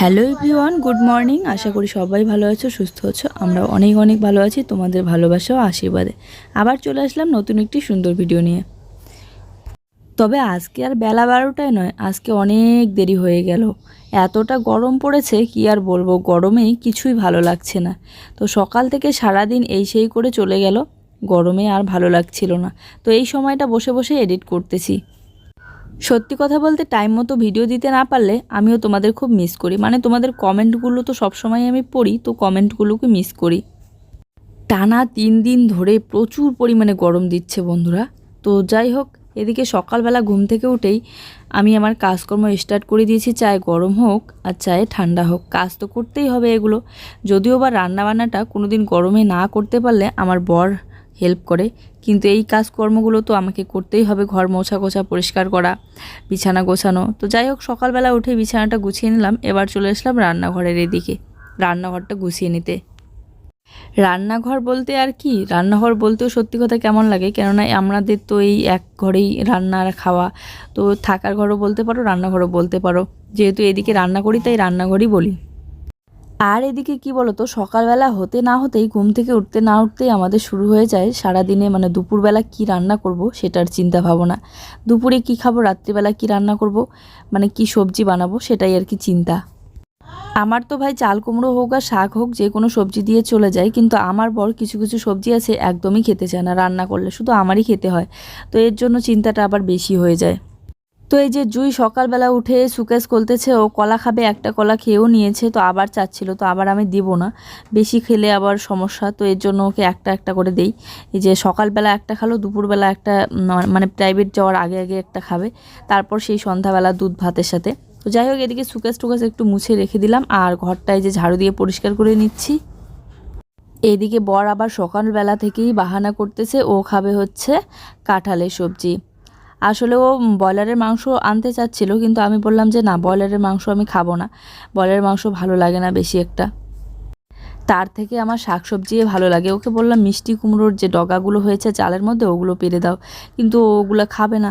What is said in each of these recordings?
Hello everyone, good morning. আশা করি সবাই ভালো আছো, সুস্থ আছো। আমরা অনেক অনেক ভালো আছি, তোমাদের ভালোবাসা ও আশীর্বাদে। আবার চলে আসলাম নতুন একটি সুন্দর ভিডিও নিয়ে। তবে আজকে আর বেলা বারোটায় নয়, আজকে অনেক দেরি হয়ে গেল। এতটা গরম পড়েছে, কি আর বলব, গরমেই কিছুই ভালো লাগছে না। তো সকাল থেকে সারাদিন এই সেই করে চলে গেল, গরমে আর ভালো লাগছিল না। তো এই সময়টা বসে বসে এডিট করতেছি। সত্যি কথা বলতে টাইম মতো ভিডিও দিতে না পারলে আমিও তোমাদের খুব মিস করি। মানে তোমাদের কমেন্টগুলো তো সবসময় আমি পড়ি, তো কমেন্টগুলোকে মিস করি। টানা তিন দিন ধরে প্রচুর পরিমাণে গরম দিচ্ছে বন্ধুরা। তো যাই হোক, এদিকে সকালবেলা ঘুম থেকে উঠেই আমি আমার কাজকর্ম স্টার্ট করে দিয়েছি, চায় গরম হোক আর চায়ে ঠান্ডা হোক। কাজ তো করতেই হবে এগুলো। যদিও বা রান্নাবান্নাটা কোনো দিন গরমে না করতে পারলে আমার বর হেল্প করে। কিন্তু এই কাজকর্মগুলো তো আমাকে করতেই হবে, ঘর মোছা গোছা, পরিষ্কার করা, বিছানা গোছানো। তো যাই হোক, সকালবেলা উঠে বিছানাটা গুছিয়ে নিলাম। এবার চলে আসলাম রান্নাঘরের এদিকে, রান্নাঘরটা গুছিয়ে নিতে। রান্নাঘর বলতে আর কি? রান্নাঘর বলতেও সত্যি কথা কেমন লাগে? কেননা আমাদের তো এই এক ঘরেই রান্না আর খাওয়া। তো থাকার ঘরও বলতে পারো, রান্নাঘরও বলতে পারো। যেহেতু এদিকে রান্না করি, তাই রান্নাঘরই বলি। আর এদিকে কি বলতো, সকালবেলা হতে না হতেই ঘুম থেকে উঠতে না উঠতেই আমাদের শুরু হয়ে যায় সারাদিনে মানে দুপুরবেলা কি রান্না করব সেটার চিন্তা ভাবনা। দুপুরে কি খাব, রাত্রিবেলা কি রান্না করব মানে কি সবজি বানাবো সেটাই আর কি চিন্তা। আমার তো ভাই চাল কুমড়ো হোক আর শাক হোক যে কোনো সবজি দিয়ে চলে যায়, কিন্তু আমার বর কিছু কিছু সবজি আছে একদমই খেতে চায় না রান্না করলে, শুধু আমারই খেতে হয়। তো এর জন্য চিন্তাটা আবার বেশি হয়ে যায়। তো এই যে জুই সকালবেলা উঠে সুকেশ খুলতেছে, ও কলা খাবে, একটা কলা খেয়েও নিয়েছে, তো আবার চাচ্ছিল, তো আবার আমি দিব না। বেশি খেলে আবার সমস্যা, তো এর জন্য ওকে একটা একটা করে দেই। এই যে সকালবেলা একটা খালো, দুপুরবেলা একটা মানে প্রাইভেট যাওয়ার আগে আগে একটা খাবে। তারপর সেই সন্ধ্যাবেলা দুধ ভাতের সাথে। তো যাই হোক, এদিকে সুকেশ টুকেশ একটু মুছে রেখে দিলাম, আর ঘরটায় যে ঝাড়ু দিয়ে পরিষ্কার করে নিচ্ছি। এদিকে বর আবার সকালবেলা থেকেই বাহানা করতেছে, ও খাবে হচ্ছে কাঁঠালের সবজি। আসলে ও ব্রয়লারের মাংস আনতে চাচ্ছিল, কিন্তু আমি বললাম যে না, ব্রয়লারের মাংস আমি খাব না। ব্রয়লারের মাংস ভালো লাগে না বেশি একটা। তার থেকে আমার শাকসবজি ভালো লাগে। ওকে বললাম, মিষ্টি কুমড়োর যে ডগাগুলো হয়েছে চালের মধ্যে, ওগুলো পেরে দাও। কিন্তু ওগুলো খাবে না।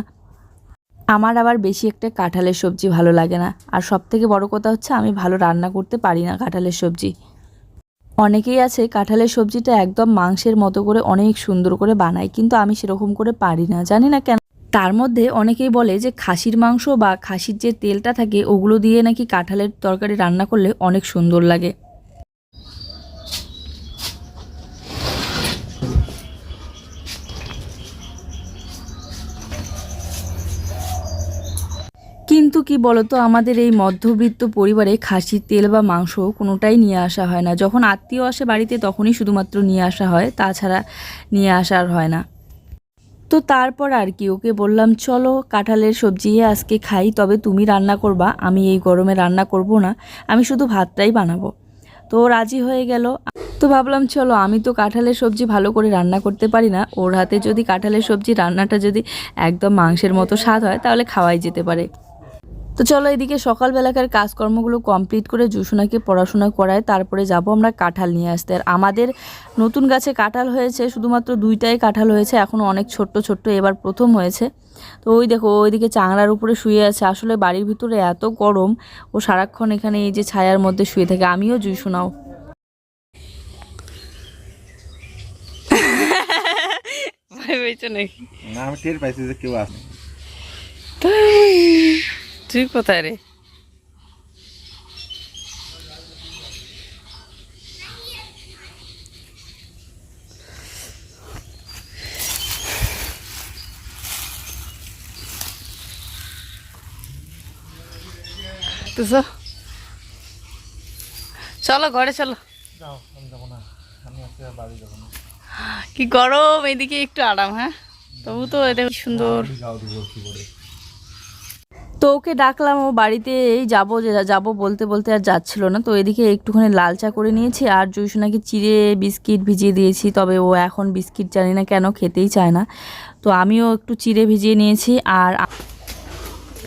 আমার আবার বেশি একটা কাঁঠালের সবজি ভালো লাগে না। আর সব থেকে বড় কথা হচ্ছে, আমি ভালো রান্না করতে পারি না কাঁঠালের সবজি। অনেকেই আছে, কাঁঠালের সবজিটা একদম মাংসের মতো করে অনেক সুন্দর করে বানায়, কিন্তু আমি সেরকম করে পারি না। জানি না কেন তার মধ্যে অনেকেই বলে যে খাসির মাংস বা খাসির যে তেলটা থাকে, ওগুলো দিয়ে নাকি কাঁঠালের তরকারি রান্না করলে অনেক সুন্দর লাগে। কিন্তু কি বলতো, আমাদের এই মধ্যবিত্ত পরিবারে খাসির তেল বা মাংস কোনোটাই নিয়ে আসা হয় না। যখন আত্মীয় আসে বাড়িতে, তখনই শুধুমাত্র নিয়ে আসা হয়, তাছাড়া নিয়ে আসা আর হয় না। তো তারপর আর কি, ওকে বললাম, চলো কাঁঠালের সবজি আজকে খাই, তবে তুমি রান্না করবা, আমি এই গরমে রান্না করব না, আমি শুধু ভাতটাই বানাবো। তো রাজি হয়ে গেল। তো ভাবলাম, চলো, আমি তো কাঁঠালের সবজি ভালো করে রান্না করতে পারি না, ওর হাতে যদি কাঁঠালের সবজি রান্নাটা যদি একদম মাংসের মতো স্বাদ হয়, তাহলে খাওয়াই যেতে পারে। তো চলো এদিকে সকালবেলাকার কাজকর্মগুলো কমপ্লিট করে জুসুনাকে পড়াশোনা করায় তারপরে যাব আমরা কাঁঠাল নিয়ে আসতে। আর আমাদের নতুন গাছে কাঁঠাল হয়েছে শুধুমাত্র দুইটাই কাঁঠাল হয়েছে এখনও অনেক ছোট্ট ছোট্ট এবার প্রথম হয়েছে। তো ওই দেখো ওইদিকে চাংড়ার উপরে শুয়ে আছে। আসলে বাড়ির ভিতরে এত গরম ও সারাক্ষণ এখানে এই যে ছায়ার মধ্যে শুয়ে থাকে। আমিও জুসুনাও। ভয় পেয়েছ নাকি? না আমি টের পাইছি যে কেউ আসে তুই কোথায় রে? চল। ঘরে চলো। কি গরম এদিকে একটু আরাম হ্যাঁ? তবু তো এটা সুন্দর। তো ওকে ডাকলাম ও বাড়িতে এই যাব যে যাব বলতে বলতে আর যাচ্ছিল না। তো এদিকে একটুখানি লাল চা করে নিয়েছি আর জুসুনাকে চিড়ে বিস্কিট ভিজিয়ে দিয়েছি তবে ও এখন বিস্কিট জানি না কেন খেতেই চায় না। তো আমিও একটু চিড়ে ভিজিয়ে নিয়েছি আর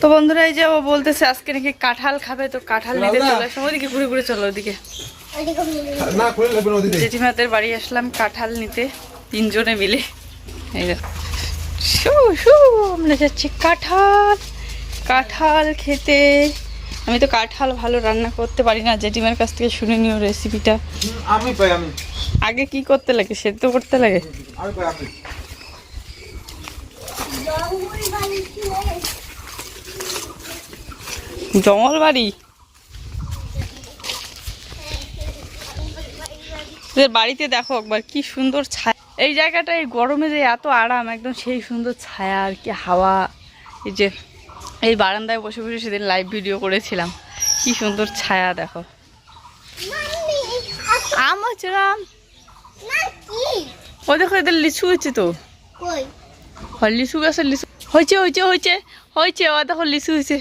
তো বন্ধুরা এই যে ও বলতেছে আজকে নাকি কাঁঠাল খাবে তো কাঁঠাল নিতে চলে আসলাম। ওদিকে ঘুরে ঘুরে চলো ওদিকে। না খুলে লাগবে না ওদিকে। জেঠিমাদের বাড়ি আসলাম কাঁঠাল নিতে তিনজনে মিলে। এই শু শু আমরা যাচ্ছি কাঁঠাল। কাঁঠাল খেতে। আমি তো কাঁঠাল ভালো রান্না করতে পারি না জেঠিমার কাছ থেকে শুনে নিও রেসিপিটা আমি পাই আমি। আগে কি করতে লাগে? সেদ্ধ করতে লাগে? আমি পাই আমি। জঙ্গল বাড়ি? বাড়িতে দেখো একবার কি সুন্দর ছায়া। এই জায়গাটা এই গরমে যে এত আরাম একদম সেই সুন্দর ছায়া আর কি হাওয়া। এই যে এই বারান্দায় বসে বসে সেদিন লাইভ ভিডিও করেছিলাম। কি সুন্দর ছায়া, দেখো। আম হচ্ছে রাম ও দেখো, এদের লিচু হচ্ছে তো। লিচু গাছের লিচু। হয়েছে হয়েছে হয়েছে হয়েছে, ও দেখো, লিচু হয়েছে।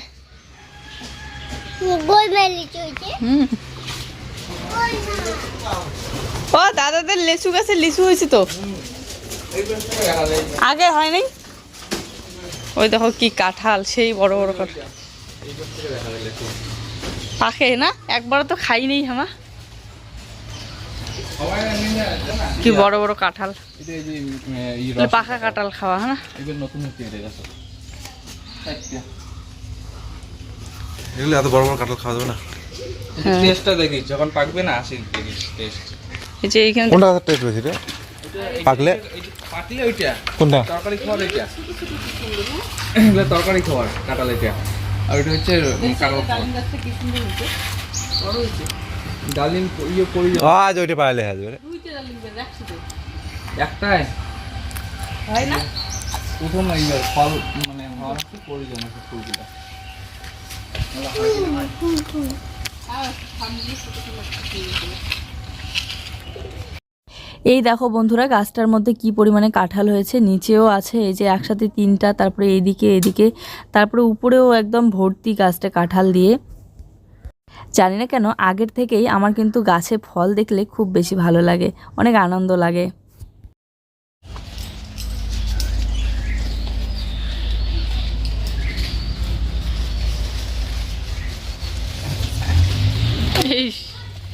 ও, দাদাদের লিচু গাছে লিচু হয়েছে তো। আগে হয় নাই ওই দেখো কি কাঁঠাল সেই বড় বড় কাঁঠাল। পাখে না? একবার তো খাই নেই হামা। কি বড় বড় কাঁঠাল। পাখা কাঁঠাল খাওয়া হ্যাঁ এগুলো এত বড় বড় কাঁঠাল খাওয়া যাবে না। হ্যাঁ। টেস্টটা দেখি যখন পাকবে না আসি দেখি টেস্ট এই যে এইখানে কোনটা টেস্ট বেশি রে? পাকলে? পাকলে ওইটা। কোনটা? তরকারি খাওয়ার ওইটা। এগুলো তরকারি খাওয়ার কাঁঠাল এটা আর ওইটা হচ্ছে খাওয়ার। ডালিম ইয়ে পরি আজ ওইটা পাইলে যাবে। রে। একটাই হয় না? প্রথম এইবার ফল মানে হওয়ার কি প্রয়োজন আছে ফুলগুলো? এই দেখো বন্ধুরা, গাছটার মধ্যে কি পরিমাণে কাঁঠাল হয়েছে, নিচেও আছে, এই যে একসাথে তিনটা, তারপরে এদিকে এদিকে, তারপরে উপরেও একদম ভর্তি গাছটা কাঁঠাল দিয়ে। জানি না কেন, আগের থেকেই আমার কিন্তু গাছে ফল দেখলে খুব বেশি ভালো লাগে, অনেক আনন্দ লাগে।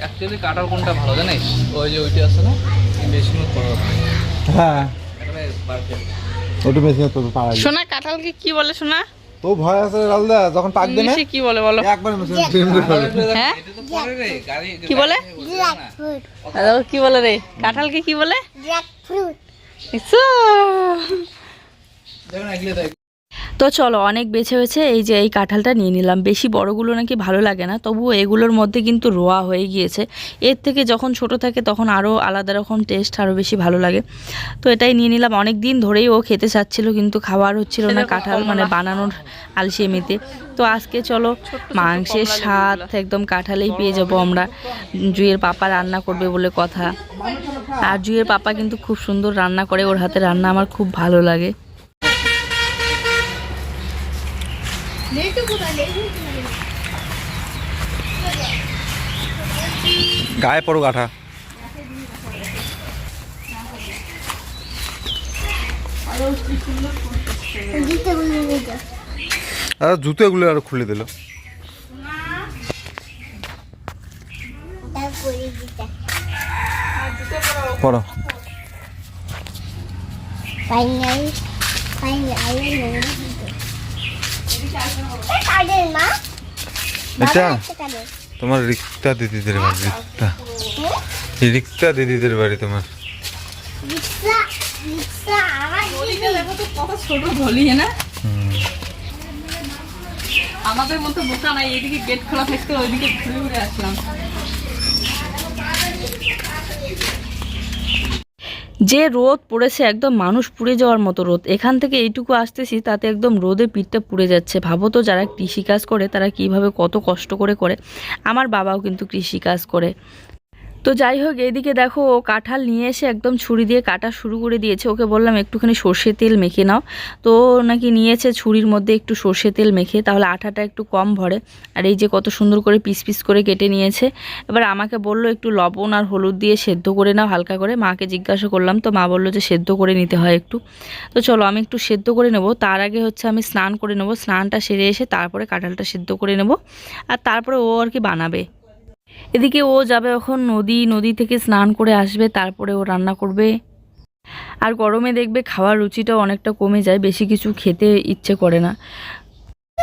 অ্যাকচুয়ালি কাঁঠাল কোনটা ভালো জানিস? ওই যে ওইটা আছে না? হ্যাঁ। একেবারে ওটা বেশি তো পাওয়া সোনা কাঁঠালকে কি বলে সোনা? ও ভয় আছে রে লালদা যখন পাকবে না কি বলে বলো? একবার মেশিন করে হ্যাঁ? এটা তো পরে রে গাড়ি কি বলে? কি বলে রে? কাঁঠালকে কি বলে। দেখুন তো চলো অনেক বেছে বেছে এই যে এই কাঁঠালটা নিয়ে নিলাম। বেশি বড়গুলো নাকি ভালো লাগে না তবুও এগুলোর মধ্যে কিন্তু রোয়া হয়ে গিয়েছে। এর থেকে যখন ছোট থাকে তখন আরও আলাদা রকম টেস্ট আরও বেশি ভালো লাগে। তো এটাই নিয়ে নিলাম। অনেক দিন ধরেই ও খেতে চাচ্ছিল কিন্তু খাওয়ার হচ্ছিল না কাঁঠাল মানে। বানানোর আলসেমিতে। তো আজকে চলো মাংসের স্বাদ একদম কাঁঠালেই পেয়ে যাব আমরা। জুয়ের পাপা রান্না করবে বলে কথা। আর জুয়ের পাপা কিন্তু খুব সুন্দর রান্না করে ওর হাতে রান্না আমার খুব ভালো লাগে। গায়ে পড়ো গাঠা। আর জুতো এগুলো আর খুলে দিল। পড়ো। এটা? তোমার রিক্তা দিদিদের বাড়ি রিক্তা। রিক্তা দিদিদের বাড়ি তোমার। না? আমাদের মতো বোকা নাই এদিকে গেট খোলা থাকতে ওইদিকে ঘুরে ঘুরে আসলাম। যে রোদ পড়েছে একদম মানুষ পুড়ে যাওয়ার মতো রোদ। এখান থেকে এইটুকু আসতেছি, তাতে একদম রোদে পিঠটা পুড়ে যাচ্ছে। ভাবো তো যারা কৃষিকাজ করে, তারা কীভাবে কত কষ্ট করে করে। আমার বাবাও কিন্তু কৃষিকাজ করে। তো যাই হোক এইদিকে দেখো ও কাঁঠাল নিয়ে এসে একদম ছুরি দিয়ে কাটা শুরু করে দিয়েছে। ওকে বললাম, একটুখানি সর্ষে তেল মেখে নাও। তো নাকি নিয়েছে ছুরির মধ্যে একটু সর্ষে তেল মেখে, তাহলে আঠাটা একটু কম ভরে। আর এই যে কত সুন্দর করে পিস পিস করে কেটে নিয়েছে। এবার আমাকে বলল, একটু লবণ আর হলুদ দিয়ে সেদ্ধ করে নাও হালকা করে। মাকে জিজ্ঞাসা করলাম, তো মা বলল যে সেদ্ধ করে নিতে হয় একটু। তো চলো, আমি একটু সেদ্ধ করে নেব। তার আগে হচ্ছে আমি স্নান করে নেব। স্নানটা সেরে এসে তারপরে কাঁঠালটা সেদ্ধ করে নেব। আর তারপরে ও আর কি বানাবে। এদিকে ও যাবে এখন নদী নদী থেকে স্নান করে আসবে, তারপরে ও রান্না করবে। আর গরমে দেখবে খাওয়ার রুচিটাও অনেকটা কমে যায়, বেশি কিছু খেতে ইচ্ছে করে না।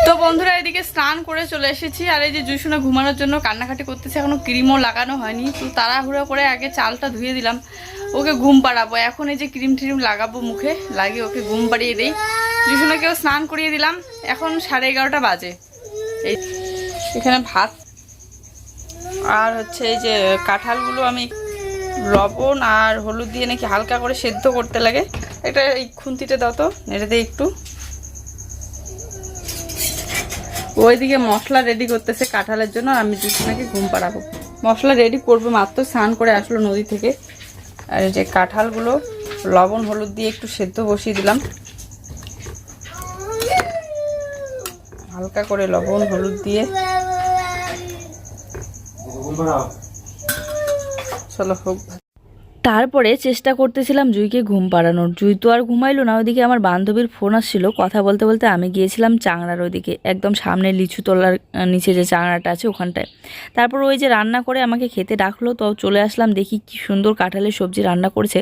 তো বন্ধুরা, এদিকে স্নান করে চলে এসেছি, আর এই যে জুসুনা ঘুমানোর জন্য কান্নাকাটি করতেছে, এখনও ক্রিমও লাগানো হয়নি। তো তাড়াহুড়ো করে আগে চালটা ধুয়ে দিলাম, ওকে ঘুম পাড়াবো। এখন এই যে ক্রিম ট্রিম লাগাবো মুখে, লাগিয়ে ওকে ঘুম পাড়িয়ে দিই। জুসুনাকেও স্নান করিয়ে দিলাম, এখন সাড়ে এগারোটা বাজে। এই, এখানে ভাত আর হচ্ছে এই যে কাঁঠালগুলো আমি লবণ আর হলুদ দিয়ে নাকি হালকা করে সেদ্ধ করতে লাগে। এটা এই খুন্তিটা দাও তো, নেড়ে দিই একটু। ওইদিকে মশলা রেডি করতেছে কাঁঠালের জন্য আমি নাকি ঘুম পাড়াবো। মশলা রেডি করব, মাত্র স্নান করে আসলো নদী থেকে। আর এই যে কাঁঠালগুলো, লবণ, হলুদ দিয়ে একটু সেদ্ধ বসিয়ে দিলাম। হালকা করে লবণ, হলুদ দিয়ে তারপরে চেষ্টা করতেছিলাম জুইকে ঘুম পাড়ানোর। জুই তো আর ঘুমাইলো না, ওইদিকে আমার বান্ধবীর ফোন আসছিল। কথা বলতে বলতে আমি গিয়েছিলাম চাংড়ার ওইদিকে, একদম সামনে লিচু তলার নিচে যে চাংড়াটা আছে ওখানটায়। তারপর ওই যে রান্না করে আমাকে খেতে ডাকলো, তো চলে আসলাম দেখি কি সুন্দর কাঁঠালের সবজি রান্না করেছে।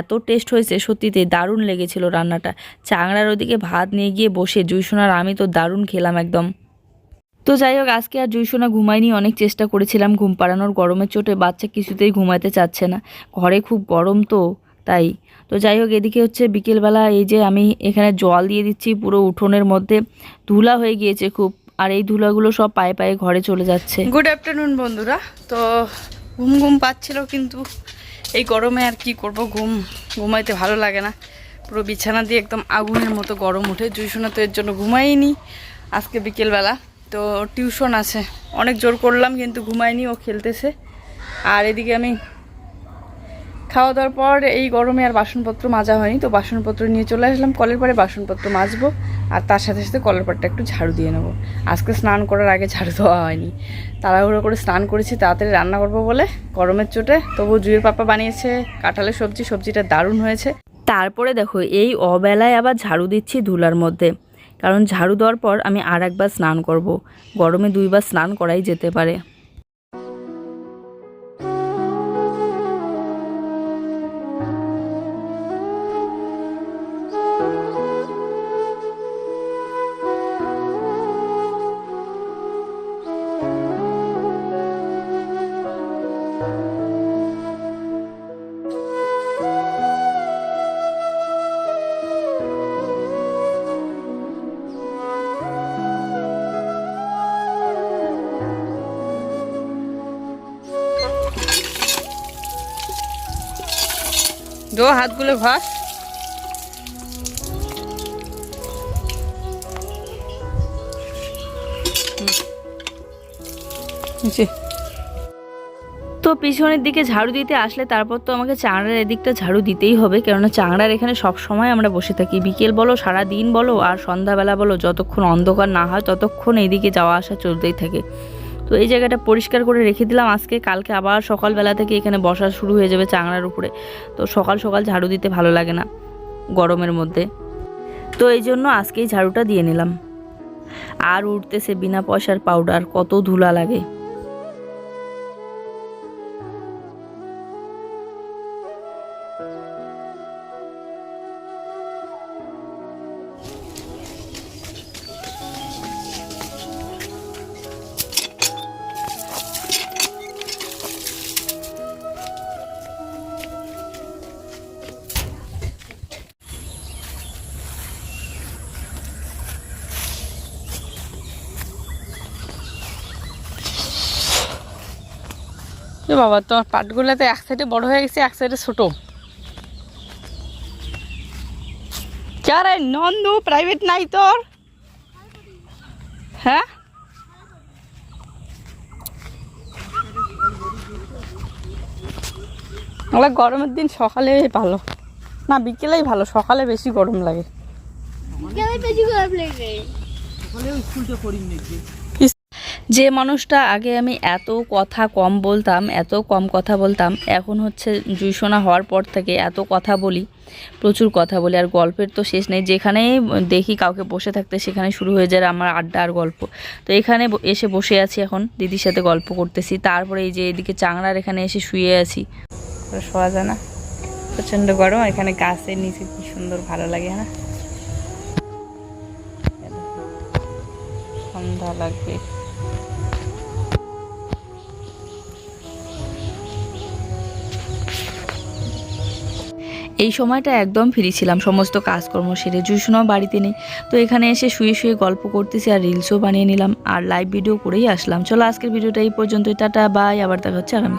এত টেস্ট হয়েছে সত্যিতে দারুণ লেগেছিল রান্নাটা। চাংড়ার ওইদিকে ভাত নিয়ে গিয়ে বসে, জুই শোনার আমি তো দারুণ খেলাম একদম। তো যাই হোক, আজকে আর জুইসোনা ঘুমাইনি অনেক চেষ্টা করেছিলাম ঘুম পাড়ানোর। গরমের চোটে বাচ্চা কিছুতেই ঘুমাতে চাচ্ছে না। ঘরে খুব গরম তো, তাই। তো যাই হোক, এদিকে হচ্ছে বিকেলবেলা এই যে আমি এখানে জল দিয়ে দিচ্ছি পুরো উঠোনের মধ্যে। ধুলা হয়ে গিয়েছে খুব, আর এই ধুলাগুলো সব পায়ে পায়ে ঘরে চলে যাচ্ছে। গুড আফটারনুন বন্ধুরা। তো ঘুম ঘুম পাচ্ছিল, কিন্তু এই গরমে আর কি করব? ঘুম ঘুমাইতে ভালো লাগে না। পুরো বিছানা দিয়ে একদম আগুনের মতো গরম উঠে। জুইশোনা তো এর জন্য ঘুমাইনি আজকে বিকেলবেলা। তো টিউশন আছে। অনেক জোর করলাম, কিন্তু ঘুমায়নি, ও খেলতেছে। আর এদিকে আমি খাওয়া দাওয়ার পর এই গরমে আর বাসনপত্র মাজা হয়নি, তো বাসনপত্র নিয়ে চলে আসলাম। কলের পরে বাসনপত্র মাজবো, আর তার সাথে সাথে কলের পাড়টা একটু ঝাড়ু দিয়ে নেব। আজকে স্নান করার আগে ঝাড়ু দেওয়া হয়নি। তাড়াহুড়ো করে স্নান করেছি, তাড়াতাড়ি রান্না করব বলে। গরমের চোটে তবু জুয়ের পাপা বানিয়েছে, কাঁঠালের সবজি, সবজিটা দারুণ হয়েছে। তারপরে দেখো, এই অবেলায় আবার ঝাড়ু দিচ্ছি ধুলার মধ্যে। কারণ ঝাড়ু দেওয়ার পর আমি আর একবার স্নান করব। গরমে দুইবার স্নান করাই যেতে পারে হাতগুলো ঘষ। তো পিছনের দিকে ঝাড়ু দিতে আসলে তারপর তো আমাকে চাংড়ার এদিকটা ঝাড়ু দিতেই হবে, কেননা চাংড়ার এখানে সব সময় আমরা বসে থাকি। বিকেল বলো সারা দিন বলো, আর সন্ধ্যাবেলা বলো, যতক্ষণ অন্ধকার না হয়, ততক্ষণ এদিকে যাওয়া আসা চলতেই থাকে। তো এই জায়গাটা পরিষ্কার করে রেখে দিলাম আজকে। কালকে আবার সকালবেলা থেকে এখানে বসা শুরু হয়ে যাবে চাংড়ার উপরে। তো সকাল সকাল ঝাড়ু দিতে ভালো লাগে না গরমের মধ্যে। তো এই জন্য আজকেই ঝাড়ুটা দিয়ে নিলাম। আর উঠতেছে বিনা পয়সার পাউডার কত ধুলা লাগে। এ বাবা তোমার পাটগুলো তো এক সাইডে বড় হয়ে গেছে এক সাইডে ছোট। নন্দু প্রাইভেট নাই তোর? হ্যাঁ? ওগুলো গরমের দিন সকালে ভালো। না বিকেলেই ভালো সকালে বেশি গরম লাগে। যে মানুষটা আগে আমি এত কথা কম বলতাম, এত কম কথা বলতাম, এখন হচ্ছে জুইশোনা হওয়ার পর থেকে এত কথা বলি, প্রচুর কথা বলি, আর গল্পের তো শেষ নেই। যেখানেই দেখি কাউকে বসে থাকতে, সেখানে শুরু হয়ে যায় আমার আড্ডা আর গল্প। তো এখানে এসে বসে আছি এখন, দিদির সাথে গল্প করতেছি। তারপরে এই যে এদিকে চাংড়ার এখানে এসে শুয়ে আছি। শোয়া যায় না। প্রচণ্ড গরম, এখানে গাছের নিচে কি সুন্দর ভালো লাগে হ্যাঁ? ছায়া লাগবে। এই সময়টা একদম ফ্রি ছিলাম, সমস্ত কাজকর্ম সেরে। জুসুনাও বাড়িতে নেই, তো এখানে এসে শুয়ে শুয়ে গল্প করতেছি আর রিলসও বানিয়ে নিলাম আর লাইভ ভিডিও করেই আসলাম। চলো আজকের ভিডিওটা এই পর্যন্তই, টাটা বাই আবার দেখা হচ্ছে আগামী